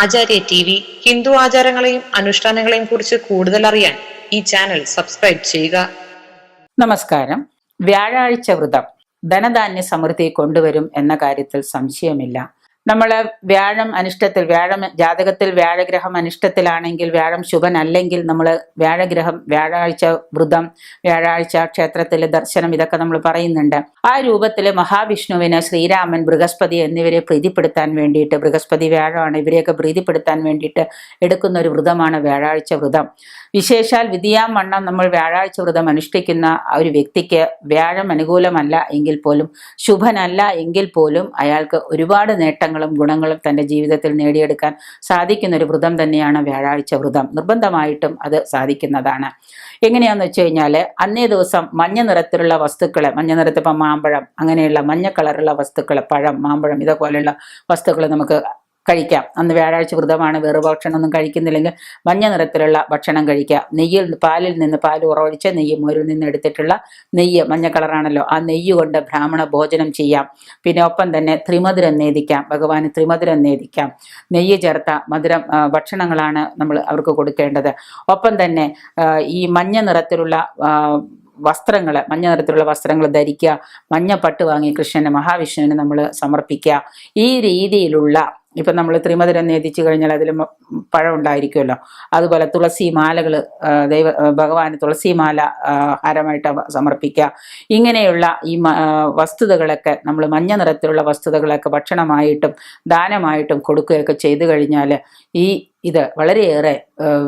ആചാര്യ T V Hindu ആചാരങ്ങളെയും അനുഷ്ഠാനങ്ങളെയും കുറിച്ച് കൂടുതൽ അറിയാൻ ഈ ചാനൽ സബ്സ്ക്രൈബ് ചെയ്യുക. നമസ്കാരം. വ്യാഴാഴ്ച വ്രതം ധനധാന്യ സമൃദ്ധി കൊണ്ടുവരും എന്ന കാര്യത്തിൽ സംശയമില്ല. നമ്മൾ വ്യാഴം അനിഷ്ടത്തിൽ വ്യാഴം ജാതകത്തിൽ വ്യാഴഗ്രഹം അനിഷ്ടത്തിലാണെങ്കിൽ വ്യാഴം ശുഭനല്ലെങ്കിൽ നമ്മൾ വ്യാഴഗ്രഹം വ്യാഴാഴ്ച വ്രതം വ്യാഴാഴ്ച ക്ഷേത്രത്തിലെ ദർശനം ഇതൊക്കെ നമ്മൾ പറയുന്നുണ്ട്. ആ രൂപത്തിൽ മഹാവിഷ്ണുവിന് ശ്രീരാമൻ ബൃഹസ്പതി എന്നിവരെ പ്രീതിപ്പെടുത്താൻ വേണ്ടിയിട്ട് ബൃഹസ്പതി വ്യാഴമാണ് ഇവരെയൊക്കെ പ്രീതിപ്പെടുത്താൻ വേണ്ടിയിട്ട് എടുക്കുന്ന ഒരു വ്രതമാണ് വ്യാഴാഴ്ച വ്രതം. വിശേഷാൽ വിധിയാം വണ്ണം നമ്മൾ വ്യാഴാഴ്ച വ്രതം അനുഷ്ഠിക്കുന്ന ഒരു വ്യക്തിക്ക് വ്യാഴം അനുകൂലമല്ല എങ്കിൽ പോലും ശുഭനല്ല എങ്കിൽ പോലും അയാൾക്ക് ഒരുപാട് നേട്ടങ്ങളും ഗുണങ്ങളും തന്റെ ജീവിതത്തിൽ നേടിയെടുക്കാൻ സാധിക്കുന്ന ഒരു വ്രതം തന്നെയാണ് വ്യാഴാഴ്ച വ്രതം. നിർബന്ധമായിട്ടും അത് സാധിക്കുന്നതാണ്. എങ്ങനെയാണെന്ന് വെച്ച് കഴിഞ്ഞാൽ അന്നേ ദിവസം മഞ്ഞ നിറത്തിലുള്ള വസ്തുക്കൾ മഞ്ഞ നിറത്തിപ്പം മാമ്പഴം അങ്ങനെയുള്ള മഞ്ഞ കളറുള്ള വസ്തുക്കൾ പഴം മാമ്പഴം ഇതേപോലെയുള്ള വസ്തുക്കൾ നമുക്ക് കഴിക്കാം. അന്ന് വ്യാഴാഴ്ച വ്രതമാണ്. വേറെ ഭക്ഷണമൊന്നും കഴിക്കുന്നില്ലെങ്കിൽ മഞ്ഞ നിറത്തിലുള്ള ഭക്ഷണം കഴിക്കുക. നെയ്യിൽ പാലിൽ നിന്ന് പാൽ ഉറവഴിച്ച് നെയ്യ് മോരിൽ നിന്ന് എടുത്തിട്ടുള്ള നെയ്യ് മഞ്ഞ കളറാണല്ലോ. ആ നെയ്യ് കൊണ്ട് ബ്രാഹ്മണ ഭോജനം ചെയ്യാം. പിന്നെ ഒപ്പം തന്നെ ത്രിമധുരം നേദിക്കാം. ഭഗവാന് ത്രിമധുരം നേദിക്കാം. നെയ്യ് ചേർത്ത മധുരം ഭക്ഷണങ്ങളാണ് നമ്മൾ അവർക്ക് കൊടുക്കേണ്ടത്. ഒപ്പം തന്നെ ഈ മഞ്ഞ നിറത്തിലുള്ള വസ്ത്രങ്ങൾ മഞ്ഞ നിറത്തിലുള്ള വസ്ത്രങ്ങൾ ധരിക്കുക. മഞ്ഞ പട്ട് വാങ്ങി കൃഷ്ണന് മഹാവിഷ്ണുവിന് നമ്മൾ സമർപ്പിക്കുക. ഈ രീതിയിലുള്ള ഇപ്പം നമ്മൾ ത്രിമധുരം നേദിച്ചു കഴിഞ്ഞാൽ അതിൽ പഴം ഉണ്ടായിരിക്കുമല്ലോ. അതുപോലെ തുളസി മാലകൾ ദൈവ ഭഗവാന് തുളസി മാല ഹാരമായിട്ട് സമർപ്പിക്കുക ഇങ്ങനെയുള്ള ഈ വസ്തുതകളൊക്കെ നമ്മൾ മഞ്ഞ നിറത്തിലുള്ള വസ്തുതകളൊക്കെ ഭക്ഷണമായിട്ടും ദാനമായിട്ടും കൊടുക്കുകയൊക്കെ ചെയ്തു കഴിഞ്ഞാൽ ഈ ഇത് വളരെയേറെ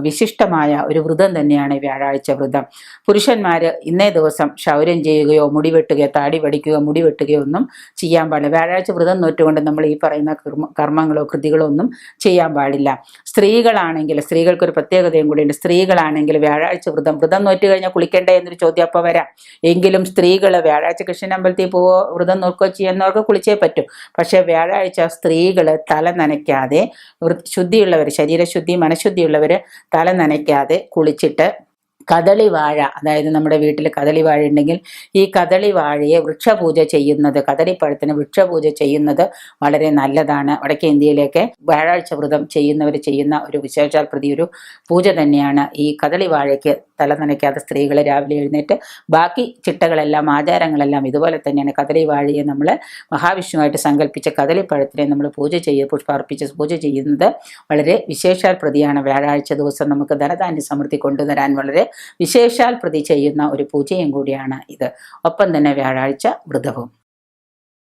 വിശിഷ്ടമായ ഒരു വ്രതം തന്നെയാണ് വ്യാഴാഴ്ച വ്രതം. പുരുഷന്മാർ ഇന്നേ ദിവസം ക്ഷൗരം ചെയ്യുകയോ മുടി വെട്ടുകയോ താടി പഠിക്കുകയോ മുടി വെട്ടുകയോ ഒന്നും ചെയ്യാൻ പാടില്ല. വ്യാഴാഴ്ച വ്രതം നോറ്റുകൊണ്ട് നമ്മൾ ഈ പറയുന്ന കർമ്മ കർമ്മങ്ങളോ കൃതികളോ ഒന്നും ചെയ്യാൻ പാടില്ല. സ്ത്രീകളാണെങ്കിൽ സ്ത്രീകൾക്കൊരു പ്രത്യേകതയും കൂടിയുണ്ട്. സ്ത്രീകളാണെങ്കിൽ വ്യാഴാഴ്ച വ്രതം വ്രതം നോറ്റ് കഴിഞ്ഞാൽ കുളിക്കണ്ടേ എന്നൊരു ചോദ്യം അപ്പോൾ വരാം. എങ്കിലും സ്ത്രീകൾ വ്യാഴാഴ്ച കൃഷ്ണൻ അമ്പലത്തിൽ പോവോ വ്രതം നോക്കുകയോ ചെയ്യുന്നവർക്ക് കുളിച്ചേ പറ്റും. പക്ഷേ വ്യാഴാഴ്ച സ്ത്രീകൾ തല നനയ്ക്കാതെ ശുദ്ധിയുള്ളവർ ശുദ്ധിയുള്ളവർ ശരീരശുദ്ധി മനഃശുദ്ധിയുള്ളവർ തല നനയ്ക്കാതെ കുളിച്ചിട്ട് കദളി വാഴ അതായത് നമ്മുടെ വീട്ടിൽ കദളി വാഴ ഉണ്ടെങ്കിൽ ഈ കദളി വാഴയെ വൃക്ഷപൂജ ചെയ്യുന്നത് കദളിപ്പഴത്തിന് വൃക്ഷപൂജ ചെയ്യുന്നത് വളരെ നല്ലതാണ്. വടക്കേ ഇന്ത്യയിലേക്ക് വ്യാഴാഴ്ച വ്രതം ചെയ്യുന്നവർ ചെയ്യുന്ന ഒരു വിശേഷാൽ പ്രതി ഒരു പൂജ തന്നെയാണ് ഈ കദളി വാഴയ്ക്ക് തല നനയ്ക്കാതെ സ്ത്രീകൾ രാവിലെ എഴുന്നേറ്റ് ബാക്കി ചിട്ടകളെല്ലാം ആചാരങ്ങളെല്ലാം ഇതുപോലെ തന്നെയാണ് കദളി വാഴയെ നമ്മൾ മഹാവിഷ്ണുവായിട്ട് സങ്കല്പിച്ച കദളിപ്പഴത്തിനെ നമ്മൾ പൂജ ചെയ്യുക പുഷ്പാർപ്പിച്ച് പൂജ ചെയ്യുന്നത് വളരെ വിശേഷാൽ പ്രതിയാണ്. വ്യാഴാഴ്ച ദിവസം നമുക്ക് ധനധാന്യ സമൃദ്ധി കൊണ്ടുവരാൻ വളരെ വിശേഷാൽ പ്രതി ചെയ്യുന്ന ഒരു പൂജയും കൂടിയാണ് ഇത്. ഒപ്പം തന്നെ വ്യാഴാഴ്ച വ്രതവും.